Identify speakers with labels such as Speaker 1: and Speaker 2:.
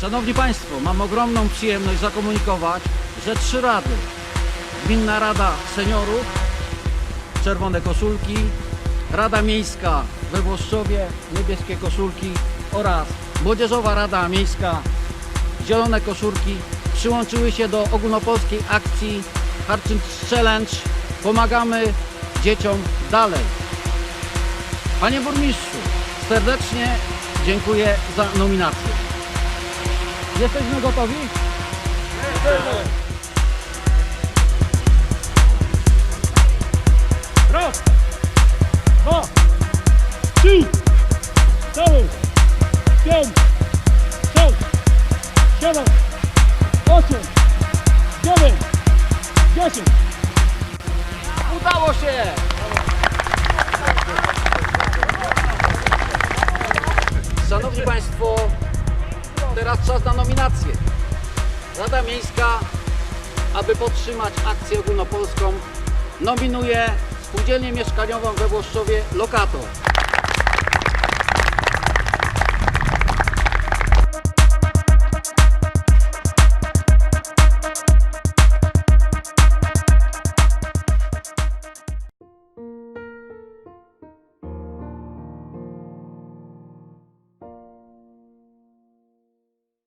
Speaker 1: Szanowni Państwo, mam ogromną przyjemność zakomunikować, że trzy rady. Gminna Rada Seniorów, Czerwone Koszulki, Rada Miejska we Włoszczowie, Niebieskie Koszulki oraz Młodzieżowa Rada Miejska Zielone Koszulki przyłączyły się do ogólnopolskiej akcji Harczyn Challenge. Pomagamy dzieciom dalej. Panie Burmistrzu, serdecznie dziękuję za nominację. Jesteśmy gotowi?
Speaker 2: Raz, dwa, trzy, cztery, pięć, sześć, siedem, osiem, dziewięć, dziesięć.
Speaker 1: Udało się! Szanowni Państwo, teraz czas na nominację. Rada Miejska, aby podtrzymać akcję ogólnopolską, nominuje spółdzielnię mieszkaniową we Włoszczowie Lokator.